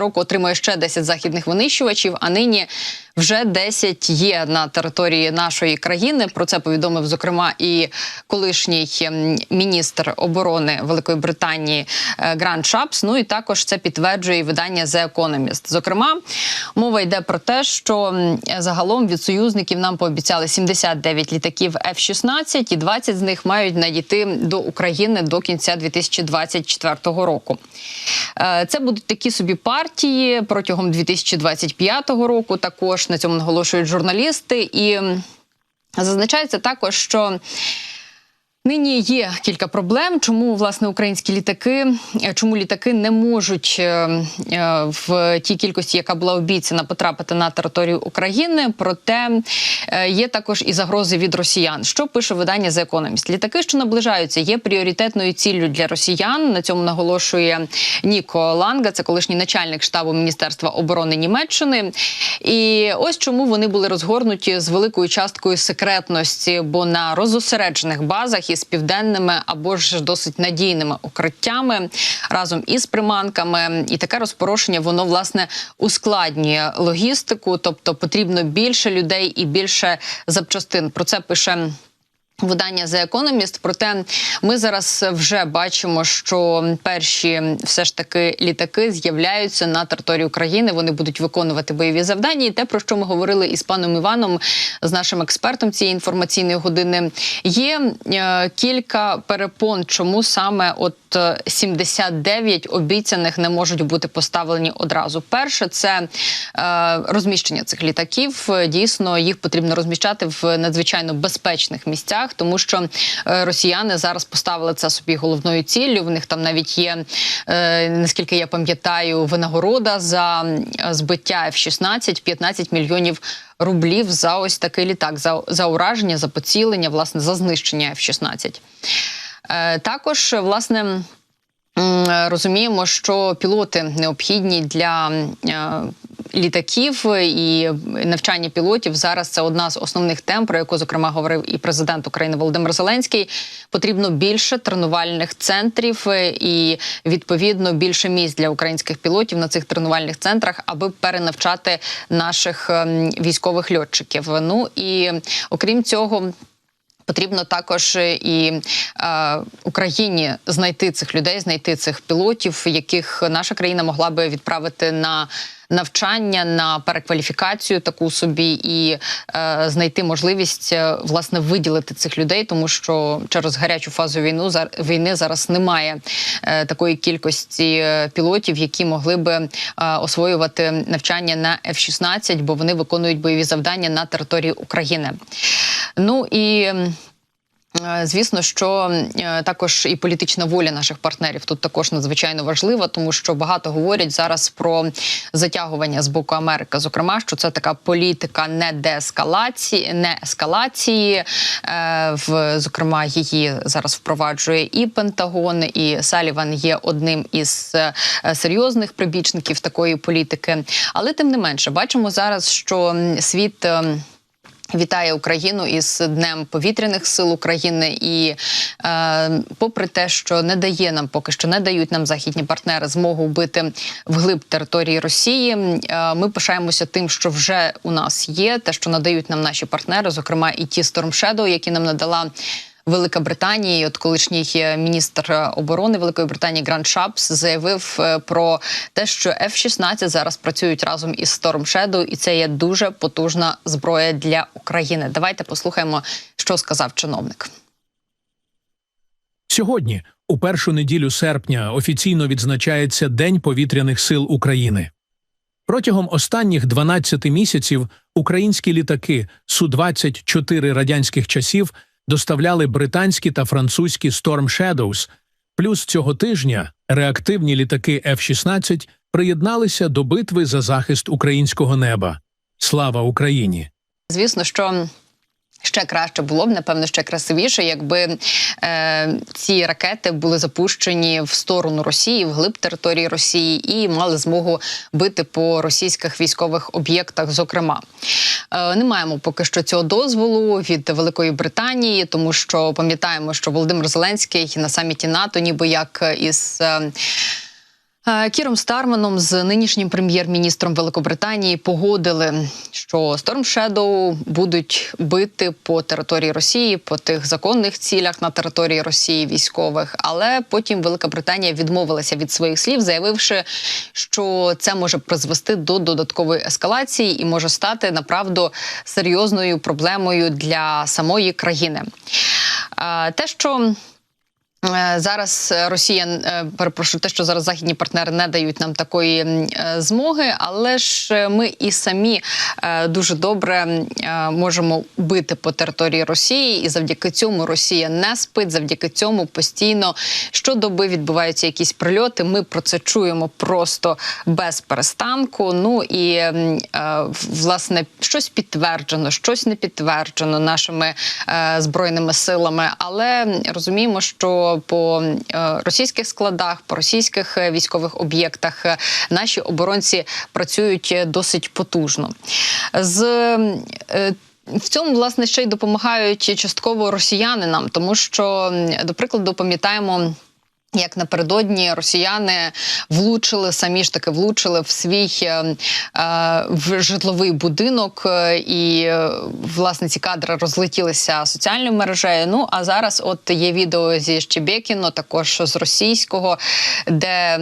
року отримує ще 10 західних винищувачів. А нині вже 10 є на території нашої країни. Про це повідомив зокрема і колишній ем, міністр оборони Великої Британії е, Грант Шапс. Ну і також це підтверджує видання The Economist. Зокрема, мова йде про те, що загалом від союзників нам пообіцяли 79 літаків F-16 і 20 з них мають надійти до України до кінця 2024 року. Е, Це будуть такі собі партії протягом 2025 року. Також на цьому наголошують журналісти, і зазначається також, що. Нині є кілька проблем, чому власне українські літаки, е, чому літаки не можуть е, е, в тій кількості, яка була обіцяна, потрапити на територію України. Проте є також і загрози від росіян. Що пише видання The Economist? Літаки, що наближаються, є пріоритетною ціллю для росіян. На цьому наголошує Ніко Ланга, це колишній начальник штабу Міністерства оборони Німеччини. І ось чому вони були розгорнуті з великою часткою секретності, бо на розосереджених базах із південними або ж досить надійними укриттями разом із приманками, і таке розпорошення воно власне ускладнює логістику, тобто потрібно більше людей і більше запчастин. Про це пише. Видання The Economist, проте ми зараз вже бачимо, що перші все ж таки літаки з'являються на території України. Вони будуть виконувати бойові завдання. І те, про що ми говорили із паном Іваном, з нашим експертом цієї інформаційної години, є е, кілька перепон, чому саме от е, 79 обіцяних не можуть бути поставлені одразу. Перше це е, розміщення цих літаків. Дійсно, їх потрібно розміщати в надзвичайно безпечних місцях, тому що е, росіяни зараз поставили це собі головною ціллю. В них там навіть є, е, наскільки я пам'ятаю, винагорода за збиття F-16 15 мільйонів рублів за ось такий літак, за, за ураження, за поцілення, власне, за знищення F-16. Е, також, власне. М, Розуміємо, що пілоти необхідні для е, літаків і навчання пілотів зараз це одна з основних тем, про яку зокрема говорив і президент України Володимир Зеленський. Потрібно більше тренувальних центрів е, і відповідно більше місць для українських пілотів на цих тренувальних центрах, аби перенавчати наших ем, військових льотчиків. Ну і окрім цього. Потрібно також і е, Україні знайти цих людей, знайти цих пілотів, яких наша країна могла би відправити на навчання, на перекваліфікацію таку собі, і е, знайти можливість е, власне виділити цих людей, тому що через гарячу фазу війну зар- війни зараз немає е, такої кількості е, пілотів, які могли би е, освоювати навчання на F-16, бо вони виконують бойові завдання на території України. Ну і Звісно, що е, також і політична воля наших партнерів тут також надзвичайно важлива, тому що багато говорять зараз про затягування з боку Америки. Зокрема, що це така політика не деескалації, не ескалації. Е, В зокрема, її зараз впроваджує і Пентагон, і Саліван є одним із е, серйозних прибічників такої політики. Але тим не менше, бачимо зараз, що світ. Вітає Україну із Днем повітряних сил України, і е, попри те, що не дає нам поки що не дають нам західні партнери змогу вбити вглиб території Росії. Е, ми пишаємося тим, що вже у нас є, те, що надають нам наші партнери, зокрема і ті Storm Shadow, які нам надала. Велика Британія, от колишній е, міністр е, оборони Великої Британії Грант Шапс заявив е, про те, що F-16 зараз працюють разом із Storm Shadow, і це є дуже потужна зброя для України. Давайте послухаємо, що сказав чиновник. Сьогодні, у першу неділю серпня, офіційно відзначається День повітряних сил України. Протягом останніх 12 місяців українські літаки Су-24 радянських часів доставляли британські та французькі Storm Shadows, плюс цього тижня реактивні літаки F-16 приєдналися до битви за захист українського неба. Слава Україні! Звісно, що. Ще краще було б, напевно, ще красивіше, якби е, ці ракети були запущені в сторону Росії, в глиб території Росії, і мали змогу бити по російських військових об'єктах. Зокрема, е, не маємо поки що цього дозволу від Великої Британії, тому що пам'ятаємо, що Володимир Зеленський на саміті НАТО, ніби як із. Е, Кіром Старманом з нинішнім прем'єр-міністром Великобританії погодили, що Storm Shadow будуть бити по території Росії, по тих законних цілях на території Росії військових. Але потім Велика Британія відмовилася від своїх слів, заявивши, що це може призвести до додаткової ескалації і може стати направду серйозною проблемою для самої країни. Е, Те, що Е, Зараз Росія е, перепрошую, те, що зараз західні партнери не дають нам такої е, змоги, але ж ми і самі е, дуже добре е, можемо бити по території Росії, і завдяки цьому Росія не спить. Завдяки цьому постійно щодоби відбуваються якісь прильоти. Ми про це чуємо просто без перестанку. Ну і е, власне щось підтверджено, щось не підтверджено нашими е, збройними силами, але розуміємо, що по е, російських складах, по російських е, військових об'єктах е, наші оборонці працюють досить потужно. З в цьому власне ще й допомагають частково росіяни нам, тому що, до прикладу, пам'ятаємо. Як напередодні росіяни влучили, самі ж таки влучили в свій е, е, в житловий будинок, е, і е, власне ці кадри розлетілися соціальною мережею. Ну а зараз, от є відео зі Щебекіно, також з російського, де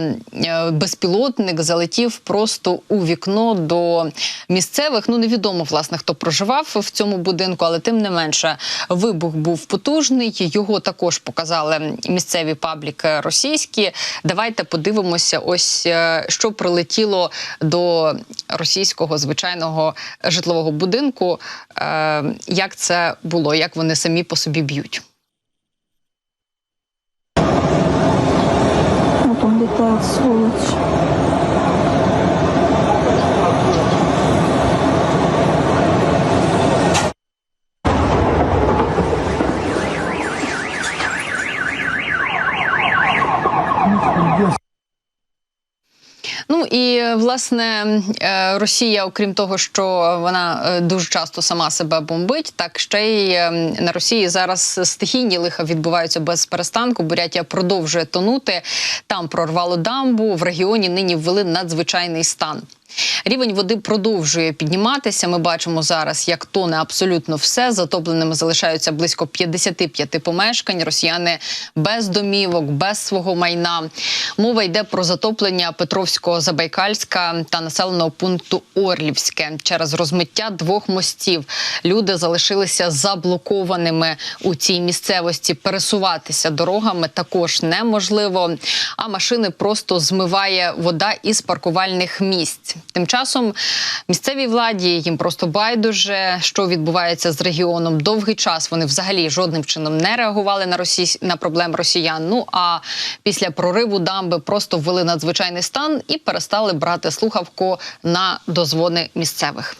безпілотник залетів просто у вікно до місцевих. Ну невідомо власне хто проживав в цьому будинку, але тим не менше вибух був потужний. Його також показали місцеві пабліки російські. Давайте подивимося, ось е, що прилетіло до російського звичайного житлового будинку. е, Як це було, як вони самі по собі б'ють. Вот он летает, сволочь. Ну і е, власне е, Росія, окрім того, що вона е, дуже часто сама себе бомбить, так ще й е, на Росії зараз стихійні лиха відбуваються без перестанку. Бурятія продовжує тонути. Там прорвало дамбу. В регіоні нині ввели надзвичайний стан. Рівень води продовжує підніматися. Ми бачимо зараз, як тоне абсолютно все. Затопленими залишаються близько 55 помешкань. Росіяни без домівок, без свого майна. Мова йде про затоплення Петровського Забайкальська та населеного пункту Орлівське через розмиття двох мостів. Люди залишилися заблокованими у цій місцевості. Пересуватися дорогами також неможливо. А машини просто змиває вода із паркувальних місць. Тим часом місцевій владі їм просто байдуже, що відбувається з регіоном. Довгий час вони взагалі жодним чином не реагували на росій... на проблем росіян. Ну а після прориву дамби просто ввели надзвичайний стан і перестали брати слухавку на дозвони місцевих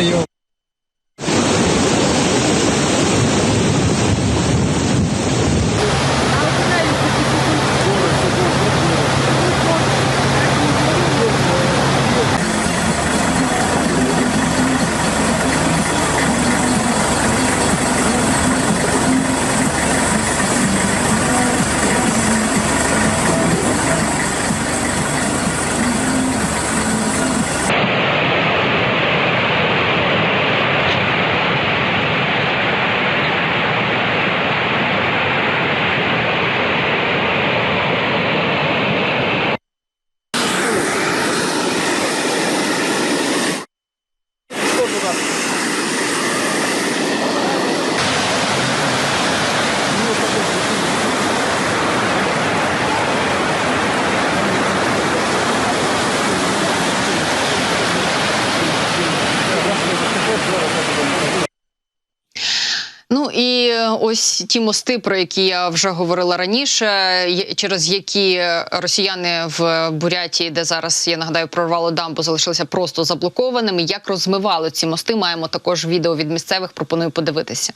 ё- Ну і е, ось ті мости, про які я вже говорила раніше, через які росіяни в Бурятії, де зараз я нагадаю, прорвало дамбу, залишилися просто заблокованими. Як розмивали ці мости? Маємо також відео від місцевих. Пропоную подивитися.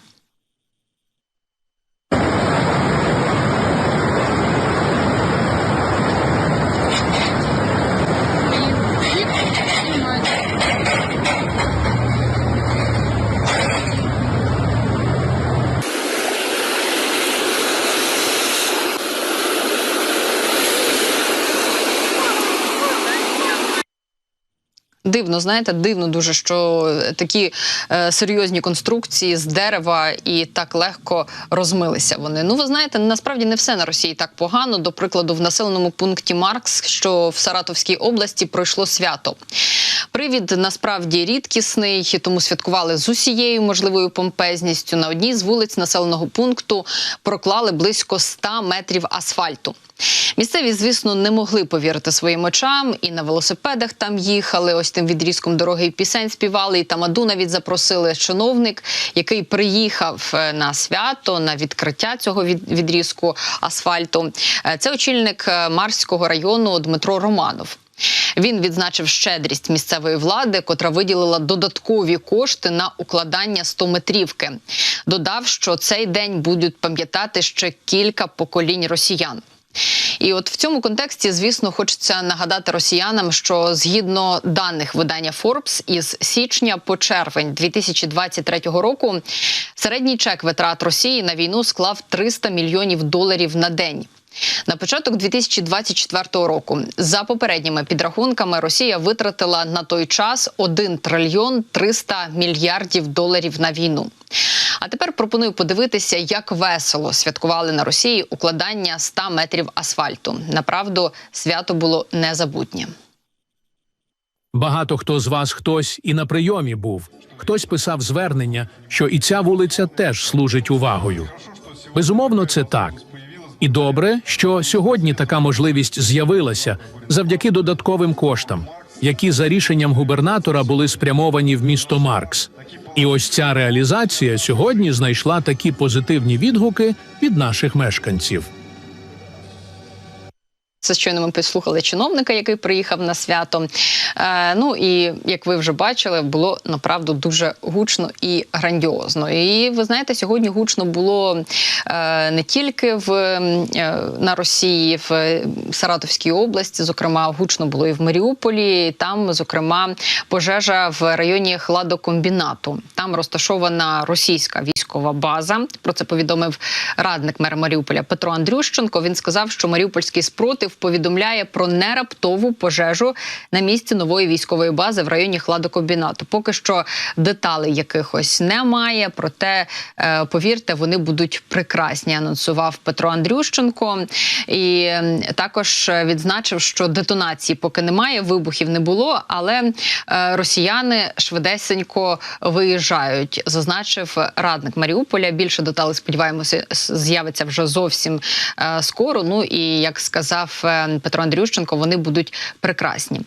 Дивно, знаєте, дивно дуже, що такі е, серйозні конструкції з дерева і так легко розмилися вони. Ну, ви знаєте, насправді не все на Росії так погано. До прикладу, в населеному пункті Маркс, що в Саратовській області пройшло свято. Привід насправді рідкісний, тому святкували з усією можливою помпезністю. На одній з вулиць населеного пункту проклали близько 100 метрів асфальту. Місцеві, звісно, не могли повірити своїм очам, і на велосипедах там їхали. Ось тим відрізком дороги і пісень співали. І тамаду навіть запросили чиновник, який приїхав е, на свято на відкриття цього від- відрізку асфальту. Е, Це очільник е, Марського району Дмитро Романов. Він відзначив щедрість місцевої влади, котра виділила додаткові кошти на укладання 100-метрівки. Додав, що цей день будуть пам'ятати ще кілька поколінь росіян. І от в цьому контексті, звісно, хочеться нагадати росіянам, що згідно даних видання Forbes, із січня по червень 2023 року середній чек витрат Росії на війну склав 300 мільйонів доларів на день. На початок 2024 року, за попередніми підрахунками, Росія витратила на той час 1 трильйон 300 мільярдів доларів на війну. А тепер пропоную подивитися, як весело святкували на Росії укладання 100 метрів асфальту. Направду, свято було незабутнє. Багато хто з вас хтось і на прийомі був. Хтось писав звернення, що і ця вулиця теж служить увагою. Безумовно, це так. І добре, що сьогодні така можливість з'явилася завдяки додатковим коштам, які за рішенням губернатора були спрямовані в місто Маркс. І ось ця реалізація сьогодні знайшла такі позитивні відгуки від наших мешканців. Це щойно ми послухали чиновника, який приїхав на свято. Е, ну і як ви вже бачили, було направду дуже гучно і грандіозно. І ви знаєте, сьогодні гучно було е, не тільки в е, на Росії, в Саратовській області, зокрема, гучно було і в Маріуполі. Там, зокрема, пожежа в районі хладокомбінату. Там розташована російська військова база. Про це повідомив радник мера Маріуполя Петро Андрющенко. Він сказав, що Маріупольський спротив повідомляє про нераптову пожежу на місці нової військової бази в районі хладокомбінату. Поки що деталей якихось немає. Проте е, повірте, вони будуть прекрасні. Анонсував Петро Андрющенко і також відзначив, що детонації поки немає, вибухів не було, але е, росіяни швидесенько виїжджають. Зазначив радник Маріуполя. Більше деталей сподіваємося, з'явиться вже зовсім е, скоро. Ну і як сказав Петро Андрющенко, вони будуть прекрасні.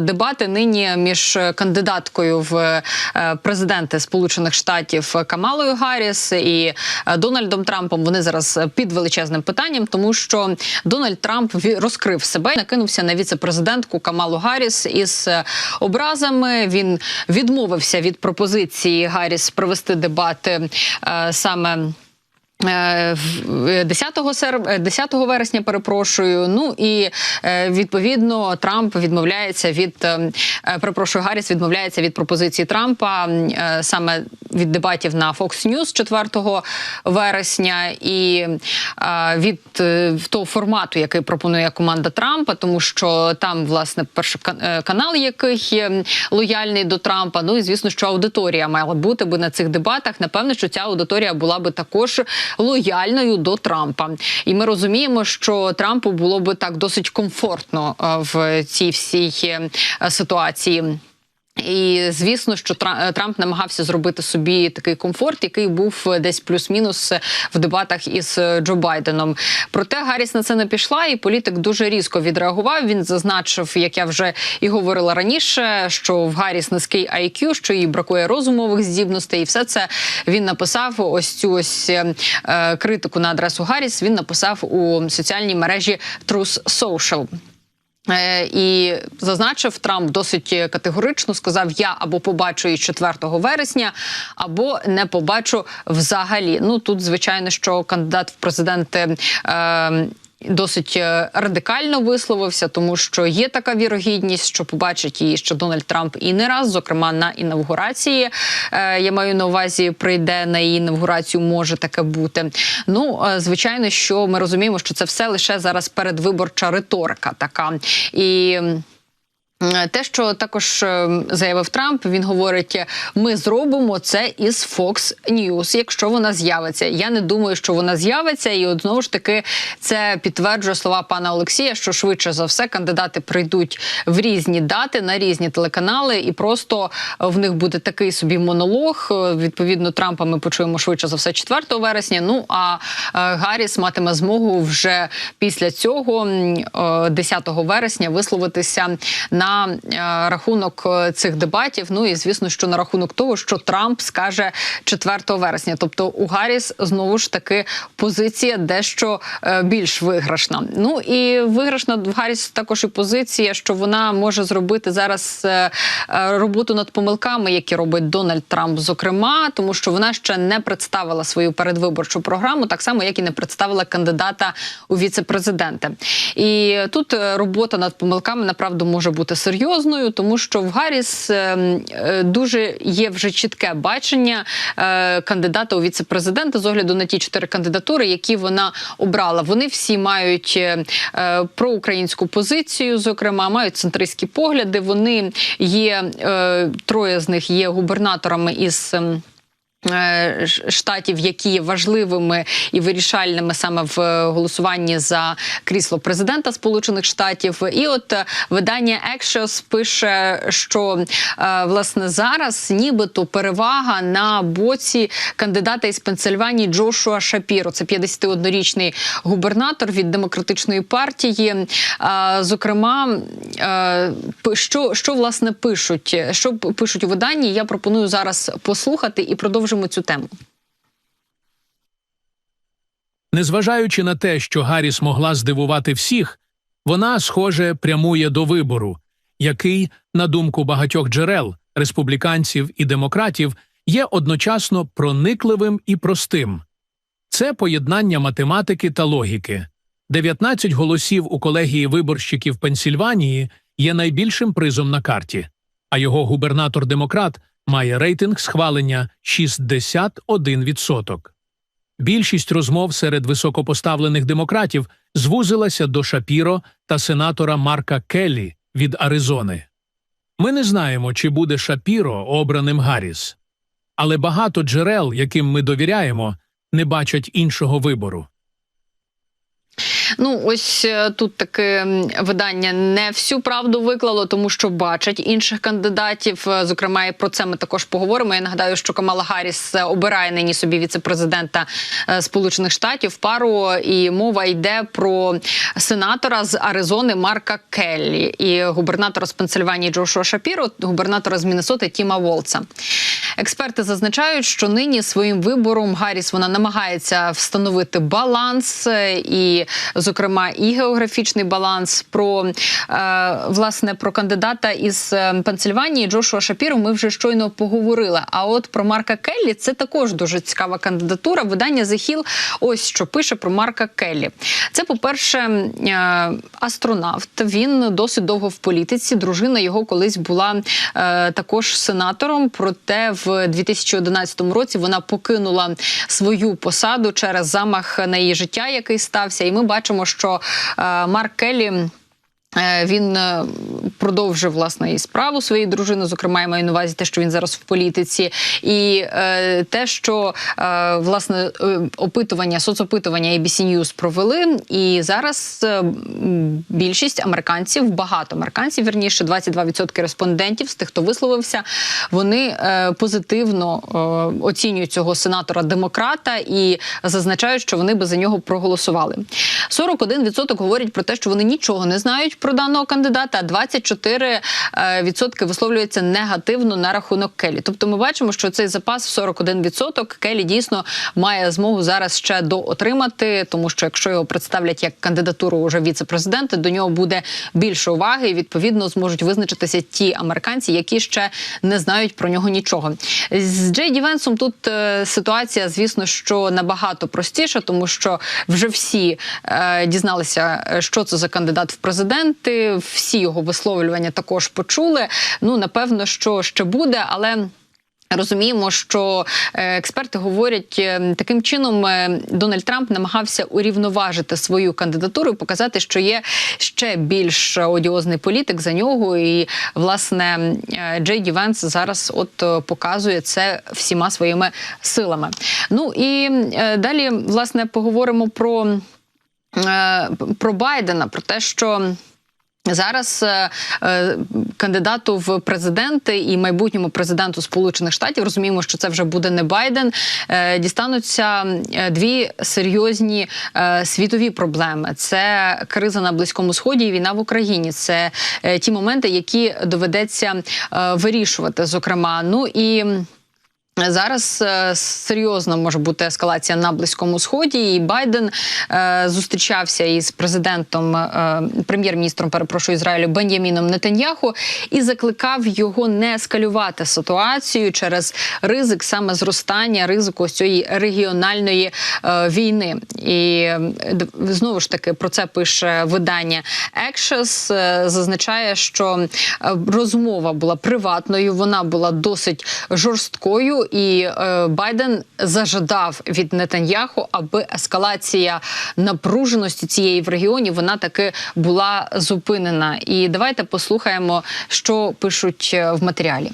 Дебати нині між кандидаткою в е, президенти Сполучених Штатів Камалою Гарріс і е, Дональдом Трампом. Вони зараз під величезним питанням, тому що Дональд Трамп розкрив себе, накинувся на віце-президентку Камалу Гарріс із е, образами. Він відмовився від пропозиції Гарріс провести дебати е, саме. Е, в- 10 серп... е, 10 вересня, перепрошую. Ну і е, відповідно Трамп відмовляється від е, е, перепрошую, Гарріс відмовляється від пропозиції Трампа саме від дебатів на Fox News 4 вересня і від того формату, який пропонує команда Трампа, тому що там власне перший кан- канал, який лояльний до Трампа. Ну і звісно, що аудиторія мала бути би на цих дебатах. Напевне, що ця аудиторія була би також лояльною до Трампа. І ми розуміємо, що Трампу було би так досить комфортно е, в цій всій е, ситуації. І звісно, що е, Трамп намагався зробити собі такий комфорт, який був десь плюс-мінус в дебатах із е, Джо Байденом. Проте Гарріс на це не пішла, і політик дуже різко відреагував. Він зазначив, як я вже і говорила раніше, що в Гарріс низький IQ, що їй бракує розумових здібностей, і все це він написав. Ось цю ось е, е, критику на адресу Гарріс. Він написав у соціальній мережі Truth Social. Е, І зазначив Трамп досить категорично. Сказав: я або побачу її 4 вересня, або не побачу взагалі. Ну тут звичайно, що кандидат в президенти. Е, Досить е, радикально висловився, тому що є така вірогідність, що побачить її ще Дональд Трамп і не раз, зокрема на інавгурації. Е, я маю на увазі, прийде на її інавгурацію, може таке бути. Ну, е, звичайно, що ми розуміємо, що це все лише зараз передвиборча риторика така і. Е, Те, що також е, заявив Трамп, він говорить: ми зробимо це із Fox News, якщо вона з'явиться. Я не думаю, що вона з'явиться, і от знову ж таки це підтверджує слова пана Олексія, що швидше за все кандидати прийдуть в різні дати на різні телеканали, і просто в них буде такий собі монолог. Е, Відповідно, Трампа ми почуємо швидше за все 4 вересня. Ну а е, Гарріс матиме змогу вже після цього, е, 10 вересня, висловитися на е, рахунок е, цих дебатів. Ну і звісно, що на рахунок того, що Трамп скаже 4 вересня. Тобто у Гарріс знову ж таки позиція дещо е, більш виграшна. Ну і виграшна в Гарріс також і позиція, що вона може зробити зараз роботу над помилками, які робить Дональд Трамп, зокрема, тому що вона ще не представила свою передвиборчу програму, так само як і не представила кандидата у віце-президенти. І тут робота над помилками направду може бути серйозною, тому що в Гарріс е, е, дуже є вже чітке бачення е, кандидата у віце-президента з огляду на ті чотири кандидатури, які вона обрала. Вони всі мають е, проукраїнську позицію, зокрема, мають центристські погляди. Вони є троє з них є губернаторами із. Е, Штатів, які є важливими і вирішальними саме в е, голосуванні за крісло президента Сполучених Штатів, і от е, видання Axios пише, що власне зараз нібито перевага на боці кандидата із Пенсильванії Джошуа Шапіро. Це 51-річний губернатор від демократичної партії. Зокрема, що, що власне пишуть, що пишуть у виданні? Я пропоную зараз послухати і продовжимо цю тему. Незважаючи на те, що Гарріс могла здивувати всіх, вона, схоже, прямує до вибору, який, на думку багатьох джерел, республіканців і демократів, є одночасно проникливим і простим. Це поєднання математики та логіки. 19 голосів у колегії виборщиків Пенсільванії є найбільшим призом на карті, а його губернатор-демократ має рейтинг схвалення 61%. Більшість розмов серед високопоставлених демократів звузилася до Шапіро та сенатора Марка Келлі від Аризони. Ми не знаємо, чи буде Шапіро обраним Гарріс. Але багато джерел, яким ми довіряємо, не бачать іншого вибору. Ну, ось е, тут таке видання не всю правду виклало, тому що бачать інших кандидатів. Е, Зокрема, і про це ми також поговоримо. Я нагадаю, що Камала Гарріс е, обирає нині собі віце-президента Сполучених Штатів пару, і мова йде про сенатора з Аризони Марка Келлі і губернатора з Пенсильванії Джошуа Шапіро, губернатора з Міннесоти Тіма Волца. Експерти зазначають, що нині своїм вибором Гарріс вона намагається встановити баланс е, і, зокрема, і географічний баланс. Про е, власне про кандидата із е, Пенсильванії Джошуа Шапіру ми вже щойно поговорили. А от про Марка Келлі це також дуже цікава кандидатура. Видання The Hill ось що пише про Марка Келлі. Це, по-перше, астронавт. Він досить довго в політиці. Дружина його колись була також сенатором. Проте в 2011 році вона покинула свою посаду через замах на її життя, який стався. І ми бачимо, що е, Марк Келлі. Е, Він е, продовжив власне і справу своєї дружини. Зокрема, я маю на увазі те, що він зараз в політиці, і е, те, що е, власне е, опитування, соцопитування ABC News провели. І зараз е, більшість американців, багато американців, вірніше, 22% респондентів з тих, хто висловився, вони е, позитивно е, оцінюють цього сенатора демократа і зазначають, що вони би за нього проголосували. 41% говорять про те, що вони нічого не знають про даного кандидата, а 24% е, відсотки висловлюються негативно на рахунок Келі. Тобто, ми бачимо, що цей запас в 41% Келі дійсно має змогу зараз ще доотримати, тому що якщо його представлять як кандидатуру уже віце-президента, до нього буде більше уваги, і відповідно зможуть визначитися ті американці, які ще не знають про нього нічого. З Джей Ді Венсом тут е, ситуація, звісно, що набагато простіша, тому що вже всі е, дізналися, е, що це за кандидат в президенти. Всі його висловлювання також почули. Ну напевно, що ще буде, але. Розуміємо, що е, експерти говорять е, таким чином, е, Дональд Трамп намагався урівноважити свою кандидатуру, показати, що є ще більш одіозний політик за нього. І власне Джей Ді Венс зараз от показує це всіма своїми силами. Ну і далі власне поговоримо про, про Байдена, про те, що. Зараз е, е, кандидату в президенти і майбутньому президенту Сполучених Штатів розуміємо, що це вже буде не Байден. Е, дістануться е, дві серйозні е, світові проблеми: це криза на близькому сході і війна в Україні. Це е, ті моменти, які доведеться е, вирішувати. Зокрема, ну і. Зараз е, серйозно може бути ескалація на близькому сході, і Байден е, зустрічався із президентом, е, прем'єр-міністром, перепрошую Ізраїлю Бен'яміном Нетаньяху і закликав його не ескалювати ситуацію через ризик саме зростання ризику ось цієї регіональної е, війни. І е, знову ж таки про це пише видання Axios, е, зазначає, що е, розмова була приватною, вона була досить жорсткою, і е, Байден зажадав від Нетаньяху, аби ескалація напруженості цієї в регіоні вона таки була зупинена. І давайте послухаємо, що пишуть е, в матеріалі.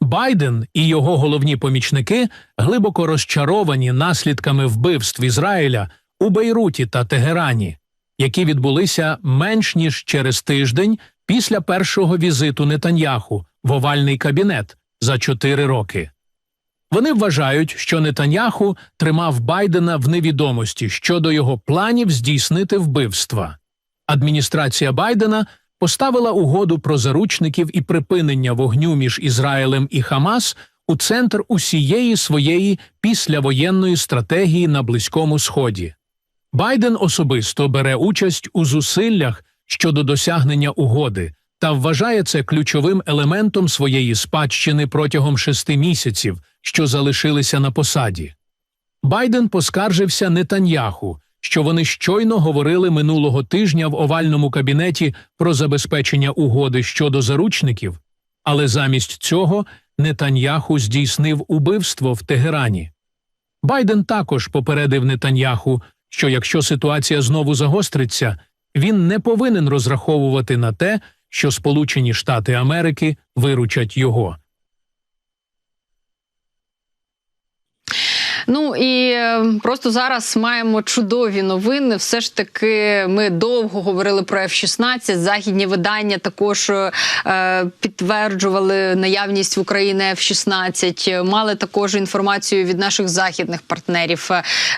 Байден і його головні помічники глибоко розчаровані наслідками вбивств Ізраїля у Бейруті та Тегерані, які відбулися менш ніж через тиждень після першого візиту Нетаньяху в овальний кабінет за чотири роки. Вони вважають, що Нетаньяху тримав Байдена в невідомості щодо його планів здійснити вбивства. Адміністрація Байдена поставила угоду про заручників і припинення вогню між Ізраїлем і Хамас у центр усієї своєї післявоєнної стратегії на Близькому Сході. Байден особисто бере участь у зусиллях щодо досягнення угоди та вважає це ключовим елементом своєї спадщини протягом шести місяців, що залишилися на посаді. Байден поскаржився Нетаньяху, що вони щойно говорили минулого тижня в овальному кабінеті про забезпечення угоди щодо заручників, але замість цього Нетаньяху здійснив убивство в Тегерані. Байден також попередив Нетаньяху, що якщо ситуація знову загостриться, він не повинен розраховувати на те, що Сполучені Штати Америки виручать його. Ну і е, просто зараз маємо чудові новини. Все ж таки, ми довго говорили про F-16. Західні видання також е, підтверджували наявність в Україні F-16. Мали також інформацію від наших західних партнерів.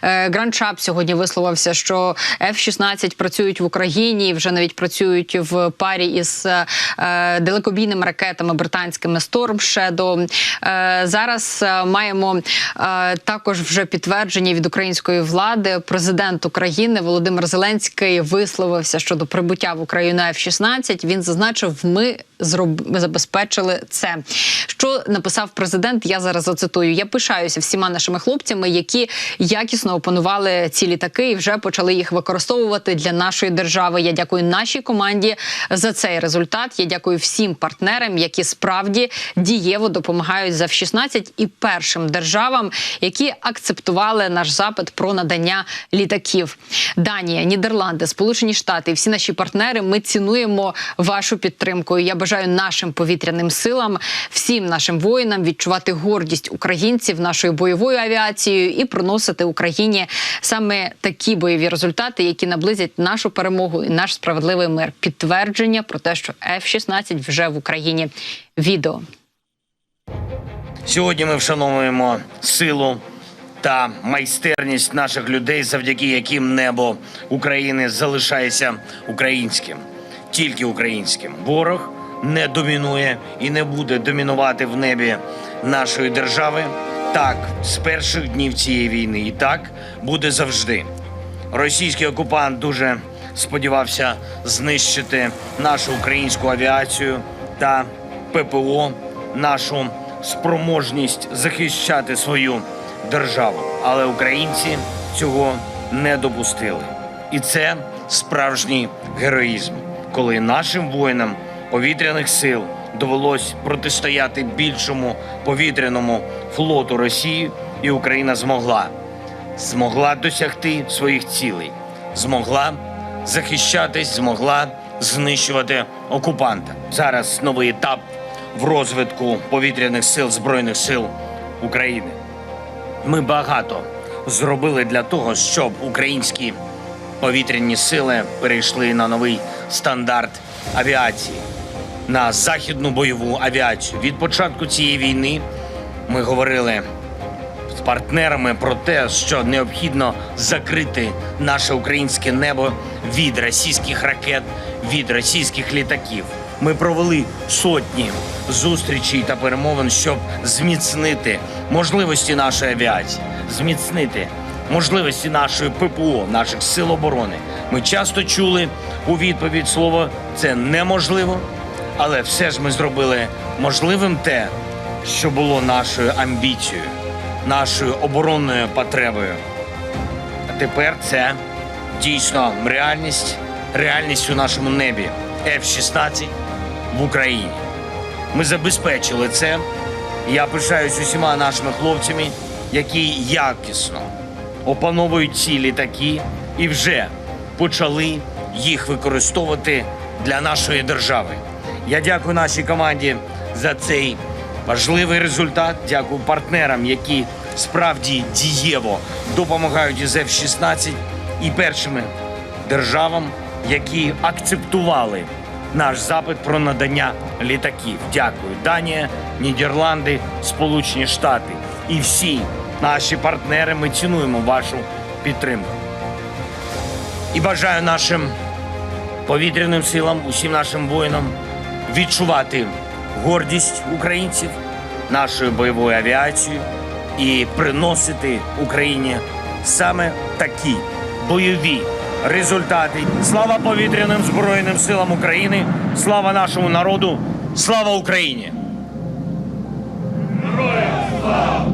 Е, Гранд сьогодні висловився, що F-16 працюють в Україні вже навіть працюють в парі із е, далекобійними ракетами британськими Storm Shadow. Е, Зараз е, маємо е, також вже підтверджені від української влади. Президент України Володимир Зеленський висловився щодо прибуття в Україну F-16. Він зазначив, ми зроб... забезпечили це. Що написав президент? Я зараз зацитую. Я пишаюся всіма нашими хлопцями, які якісно опанували ці літаки і вже почали їх використовувати для нашої держави. Я дякую нашій команді за цей результат. Я дякую всім партнерам, які справді дієво допомагають за F-16 і першим державам, які акцептували наш запит про надання літаків. Данія, Нідерланди, Сполучені Штати, і всі наші партнери. Ми цінуємо вашу підтримку. Я бажаю нашим повітряним силам, всім нашим воїнам відчувати гордість українців нашою бойовою авіацією і приносити Україні саме такі бойові результати, які наблизять нашу перемогу і наш справедливий мир. Підтвердження про те, що F-16 вже в Україні. Відео. Сьогодні ми вшановуємо силу та майстерність наших людей, завдяки яким небо України залишається українським, тільки українським. Ворог не домінує і не буде домінувати в небі нашої держави. Так, з перших днів цієї війни, і так буде завжди. Російський окупант дуже сподівався знищити нашу українську авіацію та ППО, нашу спроможність захищати свою державу. Але українці цього не допустили. І це справжній героїзм, коли нашим воїнам повітряних сил довелось протистояти більшому повітряному флоту Росії, і Україна змогла змогла досягти своїх цілей, змогла захищатись, змогла знищувати окупанта. Зараз новий етап в розвитку повітряних сил Збройних сил України. Ми багато зробили для того, щоб українські повітряні сили перейшли на новий стандарт авіації, на західну бойову авіацію. Від початку цієї війни ми говорили з партнерами про те, що необхідно закрити наше українське небо від російських ракет, від російських літаків. Ми провели сотні зустрічей та перемовин, щоб зміцнити можливості нашої авіації, зміцнити можливості нашої ППО, наших сил оборони. Ми часто чули у відповідь слово це неможливо, але все ж ми зробили можливим те, що було нашою амбіцією, нашою оборонною потребою. А тепер це дійсно реальність, реальність у нашому небі F-16 в Україні. Ми забезпечили це. Я пишаюсь усіма нашими хлопцями, які якісно опановують ці літаки і вже почали їх використовувати для нашої держави. Я дякую нашій команді за цей важливий результат. Дякую партнерам, які справді дієво допомагають із F-16 і першими державам, які акцептували наш запит про надання літаків. Дякую, Данія, Нідерланди, Сполучені Штати і всі наші партнери. Ми цінуємо вашу підтримку. І бажаю нашим повітряним силам, усім нашим воїнам відчувати гордість українців, нашою бойовою авіацією і приносити Україні саме такі бойові результати. Слава повітряним збройним силам України! Слава нашому народу! Слава Україні! Героям слава!